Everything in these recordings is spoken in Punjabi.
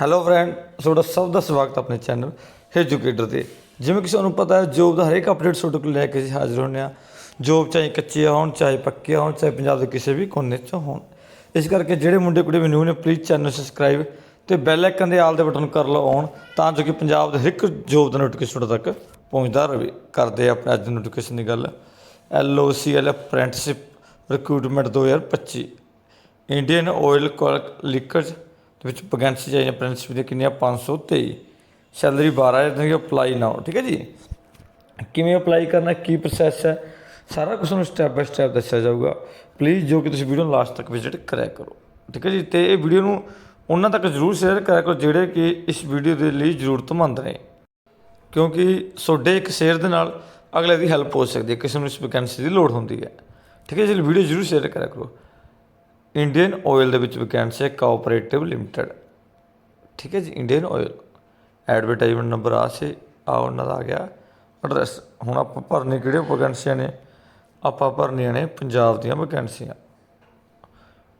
ਹੈਲੋ ਫਰੈਂਡ ਤੁਹਾਡਾ ਸਭ ਦਾ ਸਵਾਗਤ ਆਪਣੇ ਚੈਨਲ ਐਜੂਕੇਟਰ ਤੇ। ਜਿਵੇਂ ਕਿ ਤੁਹਾਨੂੰ ਪਤਾ ਹੈ ਜੋਬ ਦਾ ਹਰੇਕ ਅਪਡੇਟ ਤੁਹਾਡੇ ਕੋਲ ਲੈ ਕੇ ਅਸੀਂ ਹਾਜ਼ਰ ਹੁੰਦੇ ਹਾਂ। ਜੋਬ ਚਾਹੇ ਕੱਚੇ ਹੋਣ, ਚਾਹੇ ਪੱਕੇ ਹੋਣ, ਚਾਹੇ ਪੰਜਾਬ ਦੇ ਕਿਸੇ ਵੀ ਕੋਨੇ 'ਚ ਹੋਣ। ਇਸ ਕਰਕੇ ਜਿਹੜੇ ਮੁੰਡੇ ਕੁੜੀ ਮੈਨੂੰ ਨੇ ਪਲੀਜ਼ ਚੈਨਲ ਸਬਸਕ੍ਰਾਈਬ ਤੇ ਬੈਲ ਆਈਕਨ ਦੇ ਆਲ ਦੇ ਬਟਨ ਕਰ ਲਓ ਔਨ ਤਾਂ ਜੋ ਕਿ ਪੰਜਾਬ ਦੇ ਹਰ ਇੱਕ ਜੋਬ ਦਾ ਨੋਟੀਫਿਕੇਸ਼ਨ ਤੁਹਾਡੇ ਤੱਕ ਪਹੁੰਚਦਾ ਰਹੇ। ਕਰਦੇ ਆਪਣੇ ਅੱਜ ਦੀ ਨੋਟੀਫਿਕੇਸ਼ਨ ਦੀ ਗੱਲ। L apprenticeship recruitment 2025 Indian oil ਲਿਕਰਜ ਦੇ ਵਿੱਚ ਵੈਕੈਂਸੀ ਚਾਹੀਦੀ ਪ੍ਰਿੰਸੀਪਲ ਦੀ ਕਿੰਨੀਆਂ 523 ਸੈਲਰੀ 12000 ਤੁਸੀਂ ਅਪਲਾਈ ਨਾਓ ਠੀਕ ਹੈ ਜੀ? ਕਿਵੇਂ ਅਪਲਾਈ ਕਰਨਾ, ਕੀ ਪ੍ਰੋਸੈਸ ਹੈ? ਸਾਰਾ ਕੁਝ ਤੁਹਾਨੂੰ ਸਟੈਪ ਬਾਈ ਸਟੈਪ ਦੱਸਿਆ ਜਾਊਗਾ। ਪਲੀਜ਼ ਜੋ ਕਿ ਤੁਸੀਂ ਵੀਡੀਓ ਨੂੰ ਲਾਸਟ ਤੱਕ ਵਿਜ਼ਿਟ ਕਰਿਆ ਕਰੋ, ਠੀਕ ਹੈ ਜੀ? ਤੇ ਇਹ ਵੀਡੀਓ ਨੂੰ ਉਹਨਾਂ ਤੱਕ ਜ਼ਰੂਰ ਸ਼ੇਅਰ ਕਰਿਆ ਕਰੋ ਜਿਹੜੇ ਕਿ ਇਸ ਵੀਡੀਓ ਦੇ ਲਈ ਜ਼ਰੂਰਤਮੰਦ ਨੇ। ਕਿਉਂਕਿ ਤੁਹਾਡੇ ਇੱਕ ਸ਼ੇਅਰ ਦੇ ਨਾਲ ਅਗਲੇ ਦੀ ਹੈਲਪ ਹੋ ਸਕਦੀ ਹੈ, ਕਿਸੇ ਨੂੰ ਇਸ ਵੈਕੈਂਸੀ ਦੀ ਲੋੜ ਹੁੰਦੀ ਹੈ। ਠੀਕ ਹੈ ਜੀ? ਵੀਡੀਓ ਜ਼ਰੂਰ ਸ਼ੇਅਰ ਕਰਿਆ ਕਰੋ। ਇੰਡੀਅਨ ਆਇਲ ਦੇ ਵਿੱਚ ਵੈਕੈਂਸੀ ਹੈ ਕੋਆਪਰੇਟਿਵ ਲਿਮਟਿਡ। ਠੀਕ ਹੈ ਜੀ, ਇੰਡੀਅਨ ਆਇਲ ਐਡਵਰਟਾਈਜ਼ਮੈਂਟ ਨੰਬਰ ਆ ਸੀ, ਆ ਉਹਨਾਂ ਦਾ ਆ ਗਿਆ। ਐਡਰੈਸ ਹੁਣ ਆਪਾਂ ਭਰਨੇ ਕਿਹੜੇ ਵੈਕੈਂਸੀਆਂ ਨੇ? ਆਪਾਂ ਭਰਨੀਆਂ ਨੇ ਪੰਜਾਬ ਦੀਆਂ ਵੈਕੈਂਸੀਆਂ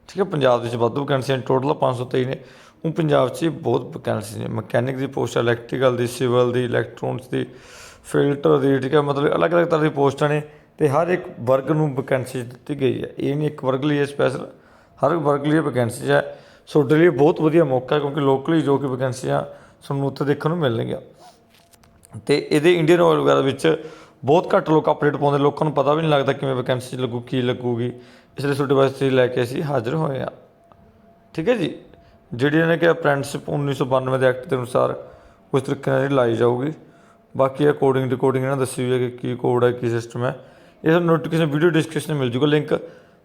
ਠੀਕ ਹੈ, ਪੰਜਾਬ ਦੇ ਵਿੱਚ ਵਾਧੂ ਵੈਕੈਂਸੀਆਂ ਟੋਟਲ 523 ਨੇ। ਉਹ ਪੰਜਾਬ 'ਚ ਬਹੁਤ ਵੈਕੈਂਸੀ ਨੇ। ਮਕੈਨਿਕ ਦੀ ਪੋਸਟ ਇਲੈਕਟ੍ਰੀਕਲ ਦੀ ਸਿਵਲ ਦੀ ਇਲੈਕਟ੍ਰੋਨਿਕਸ ਦੀ ਫਿਲਟਰ ਦੀ, ਠੀਕ ਹੈ, ਮਤਲਬ ਅਲੱਗ-ਅਲੱਗ ਤਰ੍ਹਾਂ ਦੀ ਪੋਸਟਾਂ ਨੇ ਤੇ ਹਰ ਇੱਕ ਵਰਗ ਨੂੰ ਵੈਕੈਂਸੀ ਦਿੱਤੀ ਗਈ ਹੈ। ਇਹ ਨਹੀਂ ਇੱਕ ਵਰਗ ਲਈ ਹੈ ਸਪੈਸ਼ਲ ਹਰ ਵਰਗ ਲਈ ਵੈਕੈਂਸੀ ਹੈ ਤੁਹਾਡੇ ਲਈ ਬਹੁਤ ਵਧੀਆ ਮੌਕਾ ਹੈ ਕਿਉਂਕਿ ਲੋਕਲੀ ਜੋ ਕਿ ਵੈਕੈਂਸੀਆਂ ਤੁਹਾਨੂੰ ਉੱਥੇ ਦੇਖਣ ਨੂੰ ਮਿਲਣਗੀਆਂ। ਤੇ ਇਹਦੇ ਇੰਡੀਅਨ ਆਇਲ ਵਗੈਰਾ ਵਿੱਚ ਬਹੁਤ ਘੱਟ ਲੋਕ ਅਪਡੇਟ ਪਾਉਂਦੇ। ਲੋਕਾਂ ਨੂੰ ਪਤਾ ਵੀ ਨਹੀਂ ਲੱਗਦਾ ਕਿਵੇਂ ਵੈਕੈਂਸੀ ਲੱਗੂ, ਕੀ ਲੱਗੂਗੀ। ਇਸ ਲਈ ਤੁਹਾਡੇ ਵਾਸਤੇ ਲੈ ਕੇ ਅਸੀਂ ਹਾਜ਼ਰ ਹੋਏ ਆ ਠੀਕ ਹੈ ਜੀ? ਜਿਹੜੀ ਇਹਨੇ ਕਿ ਅਪ੍ਰੈਂਟਿਸਸ਼ਿਪ 1992 ਦੇ ਐਕਟ ਦੇ ਅਨੁਸਾਰ ਉਸ ਤਰੀਕੇ ਨਾਲ ਲਾਈ ਜਾਊਗੀ। ਬਾਕੀ ਇਹ ਕੋਡਿੰਗ ਡਿਕੋਡਿੰਗ ਇਹਨਾਂ ਦੱਸੀ ਹੋਈ ਹੈ ਕਿ ਕੀ ਕੋਡ ਹੈ, ਕੀ ਸਿਸਟਮ ਹੈ। ਇਹ ਨੋਟੀਫਿਕੇਸ਼ਨ ਵੀਡੀਓ ਡਿਸਕ੍ਰਿਪਸ਼ਨ ਮਿਲ ਜੂਗਾ ਲਿੰਕ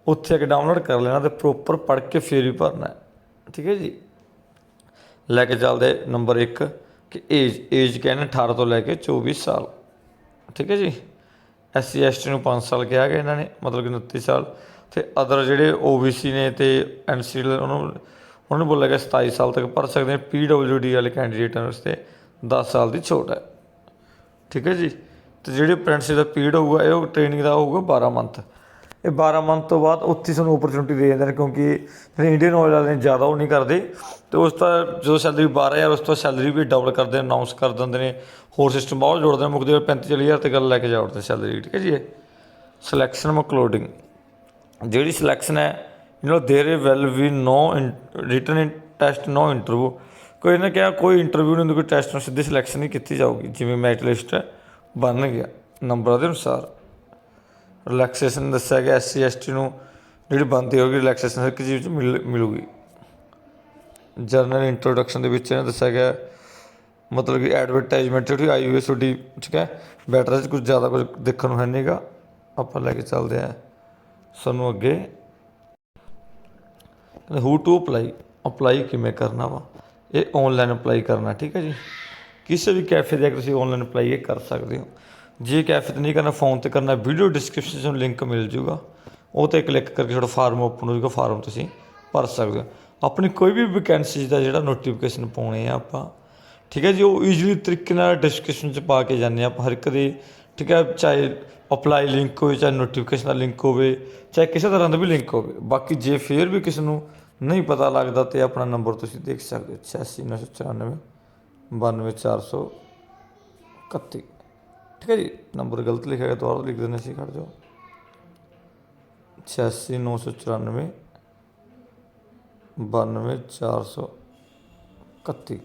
ਉੱਥੇ ਇੱਕ ਡਾਊਨਲੋਡ ਕਰ ਲੈਣਾ ਤੇ ਪ੍ਰੋਪਰ ਪੜ੍ਹ ਕੇ ਫਿਰ ਵੀ ਭਰਨਾ ਠੀਕ ਹੈ ਜੀ? ਲੈ ਕੇ ਚੱਲਦੇ ਨੰਬਰ 1 ਕਿ ਏਜ ਏਜ ਕਹਿੰਦੇ 18 ਤੋਂ ਲੈ ਕੇ 24 ਸਾਲ। ਠੀਕ ਹੈ ਜੀ? ਐਸ ਸੀ ਐਸ ਟੀ ਨੂੰ 5 ਸਾਲ ਕਿਹਾ ਗਿਆ ਇਹਨਾਂ ਨੇ, ਮਤਲਬ ਕਿ 29 ਸਾਲ। ਤੇ ਅਦਰ ਜਿਹੜੇ ਓਬੀਸੀ ਨੇ ਤੇ ਐਨਸੀ ਉਹਨਾਂ ਨੂੰ ਉਹਨਾਂ ਨੂੰ ਬੋਲਿਆ ਗਿਆ 27 ਸਾਲ ਤੱਕ ਭਰ ਸਕਦੇ ਨੇ। ਪੀਡਬਲਯੂਡੀ ਵਾਲੇ ਕੈਂਡੀਡੇਟਾਂ ਵਾਸਤੇ 10 ਸਾਲ ਦੀ ਛੋਟ ਹੈ। ਠੀਕ ਹੈ ਜੀ? ਤੇ ਜਿਹੜੇ ਅਪ੍ਰੈਂਟਿਸ ਦਾ ਪੀਰੀਅਡ ਹੋਊਗਾ, ਇਹ ਟ੍ਰੇਨਿੰਗ ਦਾ ਹੋਊਗਾ 12 ਮੰਥ ਇਹ 12 ਮੰਥ ਤੋਂ ਬਾਅਦ ਉੱਥੇ ਤੁਹਾਨੂੰ ਓਪਰਚੁਨਿਟੀ ਦੇ ਜਾਂਦੇ ਨੇ ਕਿਉਂਕਿ ਜਿਹੜੇ ਇੰਡੀਅਨ ਆਇਲ ਵਾਲੇ ਨੇ ਜ਼ਿਆਦਾ ਉਹ ਨਹੀਂ ਕਰਦੇ ਤੇ ਉਸ ਤੋਂ ਜਦੋਂ ਸੈਲਰੀ 12000 ਉਸ ਤੋਂ ਸੈਲਰੀ ਵੀ ਡਬਲ ਕਰਦੇ ਨੇ ਅਨਾਉਂਸ ਕਰ ਦਿੰਦੇ ਨੇ ਹੋਰ ਸਿਸਟਮ ਬਹੁਤ ਜੋੜਦੇ ਨੇ ਮੁਕਦੇ 35 40000 ਤੇ ਗੱਲ ਲੈ ਕੇ ਜਾਉੜਦੇ ਸੈਲਰੀ ਠੀਕ ਹੈ ਜੀ ਸਿਲੈਕਸ਼ਨ ਮਕਲੋਡਿੰਗ ਜਿਹੜੀ ਸਿਲੈਕਸ਼ਨ ਹੈ you know there well we no written in test no interview ਕੋਈ ਨੇ ਕਿਹਾ ਕੋਈ ਇੰਟਰਵਿਊ ਨਹੀਂ ਹੁੰਦਾ ਕੋਈ ਟੈਸਟ ਨਾਲ ਸਿੱਧੀ ਸਿਲੈਕਸ਼ਨ ਹੀ ਕੀਤੀ ਜਾਊਗੀ ਜਿਵੇਂ ਮੈਰਿਟ ਲਿਸਟ ਬਣ ਗਿਆ ਨੰਬਰਾਂ ਦੇ ਅਨੁਸਾਰ ਰਿਲੈਕਸੇਸ਼ਨ ਦੱਸਿਆ ਗਿਆ ਐਸਸੀ ਐਸਟੀ ਨੂੰ ਜਿਹੜੀ ਬੰਦੀ ਹੋਗੀ ਰਿਲੈਕਸੇਸ਼ਨ ਹਰ ਇੱਕ ਚੀਜ਼ ਵਿੱਚ ਮਿਲ, ਮਿਲੂਗੀ। ਜਰਨਲ ਇੰਟਰੋਡਕਸ਼ਨ ਦੇ ਵਿੱਚ ਇਹਨਾਂ ਦੱਸਿਆ ਗਿਆ, ਮਤਲਬ ਕਿ ਐਡਵਰਟਾਈਜ਼ਮੈਂਟ ਜਿਹੜੀ ਆਈ ਹੋਈ ਤੁਹਾਡੀ ਠੀਕ ਹੈ ਬੈਟਰ ਚ ਕੁਝ ਜ਼ਿਆਦਾ ਕੁਝ ਦੇਖਣ ਨੂੰ ਹੈ ਨਹੀਂਗਾ ਆਪਾਂ ਲੈ ਕੇ ਚੱਲਦੇ ਹਾਂ। ਸਾਨੂੰ ਅੱਗੇ ਹੂ ਟੂ ਅਪਲਾਈ ਅਪਲਾਈ ਕਿਵੇਂ ਕਰਨਾ ਵਾ? ਇਹ ਆਨਲਾਈਨ ਅਪਲਾਈ ਕਰਨਾ, ਠੀਕ ਹੈ ਜੀ। ਕਿਸੇ ਵੀ ਕੈਫੇ ਦੇ ਅਗਰ ਤੁਸੀਂ ਆਨਲਾਈਨ ਅਪਲਾਈ ਇਹ ਕਰ ਸਕਦੇ ਹੋ। ਜੇ ਕੈਫੇ ਨਹੀਂ ਕਰਨਾ, ਫੋਨ ਤੇ ਕਰਨਾ ਵੀਡੀਓ ਡਿਸਕ੍ਰਿਪਸ਼ਨ 'ਚ ਲਿੰਕ ਮਿਲ ਜੂਗਾ। ਉਹ ਤੇ ਕਲਿੱਕ ਕਰਕੇ ਤੁਹਾਡਾ ਫਾਰਮ ਓਪਨ ਹੋ ਜਾਊਗਾ ਫਾਰਮ ਤੁਸੀਂ ਭਰ ਸਕਦੇ ਹੋ। ਆਪਣੀ ਕੋਈ ਵੀ ਵੈਕੈਂਸੀ ਦਾ ਜਿਹੜਾ ਨੋਟੀਫਿਕੇਸ਼ਨ ਪਾਉਣੇ ਆ ਆਪਾਂ, ਠੀਕ ਹੈ ਜੀ, ਉਹ ਈਜ਼ੀਲੀ ਤਰੀਕੇ ਨਾਲ ਡਿਸਕ੍ਰਿਪਸ਼ਨ 'ਚ ਪਾ ਕੇ ਜਾਂਦੇ ਆ ਆਪਾਂ। ਹਰ ਇੱਕ ਦੇ, ਠੀਕ ਹੈ, ਚਾਹੇ ਅਪਲਾਈ ਲਿੰਕ ਹੋਵੇ, ਚਾਹੇ ਨੋਟੀਫਿਕੇਸ਼ਨ ਦਾ ਲਿੰਕ ਹੋਵੇ, ਚਾਹੇ ਕਿਸੇ ਤਰ੍ਹਾਂ ਦਾ ਵੀ ਲਿੰਕ ਹੋਵੇ। ਬਾਕੀ ਜੇ ਫੇਰ ਵੀ ਕਿਸੇ ਨੂੰ ਨਹੀਂ ਪਤਾ ਲੱਗਦਾ ਤੇ ਆਪਣਾ ਨੰਬਰ ਤੁਸੀਂ ਦੇਖ ਸਕਦੇ ਹੋ 86994 92431 ਠੀਕ ਹੈ ਜੀ, ਨੰਬਰ ਗਲਤ ਲਿਖਿਆ ਗਿਆ, ਦੁਬਾਰਾ ਲਿਖ ਦਿੰਦੇ ਸੀ, ਖੜ ਜਾਓ। 86994 92431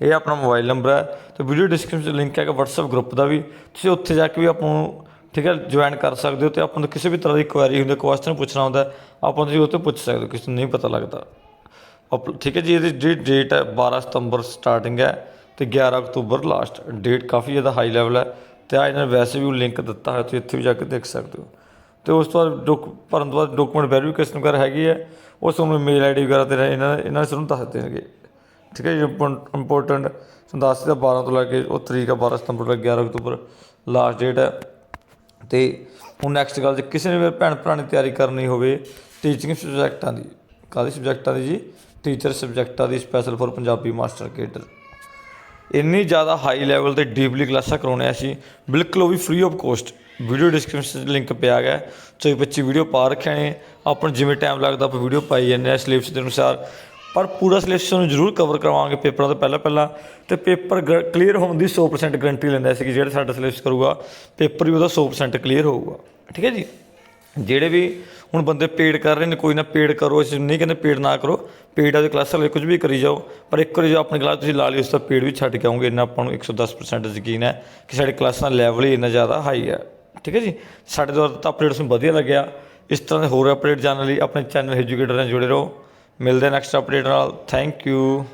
ਇਹ ਆਪਣਾ ਮੋਬਾਈਲ ਨੰਬਰ ਹੈ, ਤੇ ਵੀਡੀਓ ਡਿਸਕ੍ਰਿਪਸ਼ਨ 'ਚ ਲਿੰਕ ਹੈਗਾ, WhatsApp ਗਰੁੱਪ ਦਾ ਵੀ। ਤੁਸੀਂ ਉੱਥੇ ਜਾ ਕੇ ਵੀ ਆਪਾਂ ਨੂੰ, ਠੀਕ ਹੈ ਜੁਆਇਨ ਕਰ ਸਕਦੇ ਹੋ, ਤੇ ਆਪਾਂ ਨੂੰ ਕਿਸੇ ਵੀ ਤਰ੍ਹਾਂ ਦੀ ਕੁਐਰੀ ਹੁੰਦੀ ਕੁਐਸਚਨ ਪੁੱਛਣਾ ਹੁੰਦਾ ਆਪਾਂ ਤੁਸੀਂ ਉਹ ਤੇ ਪੁੱਛ ਸਕਦੇ ਹੋ, ਕਿਸੇ ਨੂੰ ਨਹੀਂ ਪਤਾ ਲੱਗਦਾ। ਠੀਕ ਹੈ ਜੀ, ਇਹਦੀ ਜਿਹੜੀ ਡੇਟ ਹੈ 12 ਸਤੰਬਰ ਸਟਾਰਟਿੰਗ ਹੈ, ਤੇ 11 ਅਕਤੂਬਰ ਲਾਸਟ ਡੇਟ ਕਾਫੀ ਜ਼ਿਆਦਾ ਹਾਈ ਲੈਵਲ ਹੈ। ਤੇ ਆ ਇਹਨਾਂ ਨੇ ਵੈਸੇ ਵੀ ਉਹ ਲਿੰਕ ਦਿੱਤਾ ਹੋਇਆ, ਤੁਸੀਂ ਇੱਥੇ ਵੀ ਜਾ ਕੇ ਦੇਖ ਸਕਦੇ ਹੋ। ਤੇ ਉਸ ਤੋਂ ਬਾਅਦ ਡੋਕ ਭਰਨ ਤੋਂ ਬਾਅਦ ਡਾਕੂਮੈਂਟ ਵੈਰੀਫਿਕੇਸ਼ਨ ਵਗੈਰਾ ਹੈਗੀ ਹੈ ਉਹ ਤੁਹਾਨੂੰ ਮੇਲ ਆਈਡੀ ਵਗੈਰਾ ਤੇ ਇਹਨਾਂ ਇਹਨਾਂ ਨੇ ਤੁਹਾਨੂੰ ਦੱਸ ਦੇਣਗੇ। ਠੀਕ ਹੈ ਜੀ ਇੰਪੋਰਟੈਂਟ ਤੁਹਾਨੂੰ ਦੱਸ 12 ਤੋਂ ਲੈ ਕੇ ਉਹ ਤਰੀਕ ਆ 12 ਸਤੰਬਰ ਤੋਂ 11 ਅਕਤੂਬਰ ਲਾਸਟ ਡੇਟ ਹੈ। ਤੇ ਹੁਣ ਨੈਕਸਟ ਗੱਲ ਜੇ ਕਿਸੇ ਨੇ ਭੈਣ ਭਰਾ ਨੇ ਤਿਆਰੀ ਕਰਨੀ ਹੋਵੇ ਟੀਚਿੰਗ ਸਬਜੈਕਟਾਂ ਦੀ, ਕਾਹਦੇ ਸਬਜੈਕਟਾਂ ਦੀ ਜੀ? ਟੀਚਰ ਸਬਜੈਕਟਾਂ ਦੀ special for Punjabi master cadre ਇੰਨੀ ਜ਼ਿਆਦਾ ਹਾਈ ਲੈਵਲ ਤੇ ਡੀਪਲੀ ਕਲਾਸਾਂ ਕਰਾਉਣੇ ਅਸੀਂ। ਬਿਲਕੁਲ ਉਹ ਵੀ free of cost video description 'ਚ ਲਿੰਕ ਪਿਆ ਗਿਆ। ਚੌਵੀ 25 ਵੀਡੀਓ ਪਾ ਰੱਖਿਆ ਨੇ। ਆਪਾਂ ਨੂੰ ਜਿਵੇਂ ਟਾਈਮ ਲੱਗਦਾ, ਆਪਾਂ ਵੀਡੀਓ ਪਾਈ ਜਾਂਦੇ ਆ ਸਿਲੇਬਸ ਦੇ ਅਨੁਸਾਰ। ਪਰ ਪੂਰਾ ਸਿਲੇਬਸ ਤੁਹਾਨੂੰ ਜ਼ਰੂਰ ਕਵਰ ਕਰਵਾਵਾਂਗੇ ਪੇਪਰਾਂ ਤੋਂ ਪਹਿਲਾਂ ਪਹਿਲਾਂ। ਤੇ ਪੇਪਰ ਕਲੀਅਰ ਹੋਣ ਦੀ 100% ਗਾਰੰਟੀ ਲੈਂਦਾ ਸੀ ਕਿ ਜਿਹੜਾ ਸਾਡਾ ਸਿਲੇਬਸ ਕਰੂਗਾ, ਪੇਪਰ ਵੀ ਉਹਦਾ 100% ਕਲੀਅਰ ਹੋਊਗਾ। ਠੀਕ ਹੈ ਜੀ? ਜਿਹੜੇ ਵੀ ਹੁਣ ਬੰਦੇ ਪੇਡ ਕਰ ਰਹੇ ਨੇ, ਕੋਈ ਨਾ ਪੇਡ ਕਰੋ, ਅਸੀਂ ਨਹੀਂ ਕਹਿੰਦੇ ਪੇਡ ਨਾ ਕਰੋ, ਪੇਡ ਆਦੇ ਕਲਾਸਾਂ ਲਈ ਕੁਝ ਵੀ ਕਰੀ ਜਾਓ, ਪਰ ਇੱਕ ਵਾਰੀ ਜੋ ਆਪਣੀ ਕਲਾਸ ਤੁਸੀਂ ਲਾ ਲਈ, ਉਸ ਦਾ ਪੇਡ ਵੀ ਛੱਡ ਕੇ ਆਉਂਗੇ, ਇੰਨਾ ਆਪਾਂ ਨੂੰ 110% ਯਕੀਨ ਹੈ ਕਿ ਸਾਡੀ ਕਲਾਸਾਂ ਦਾ ਲੈਵਲ ਹੀ ਇੰਨਾ ਜ਼ਿਆਦਾ ਹਾਈ ਹੈ। ਠੀਕ ਹੈ ਜੀ? ਸਾਡੇ ਦੁਆਰਾ ਤਾਂ ਅਪਡੇਟਸ ਨੂੰ ਵਧੀਆ ਲੱਗਿਆ। ਇਸ ਤਰ੍ਹਾਂ ਦੇ ਹੋਰ ਅਪਡੇਟ ਜਾਣਨ ਲਈ ਆਪਣੇ ਚੈਨਲ ਐਜੂਕੇਟਰ ਨਾਲ ਜੁੜੇ ਰਹੋ। ਮਿਲਦੇ ਨੈਕਸਟ ਅਪਡੇਟ ਨਾਲ। Thank you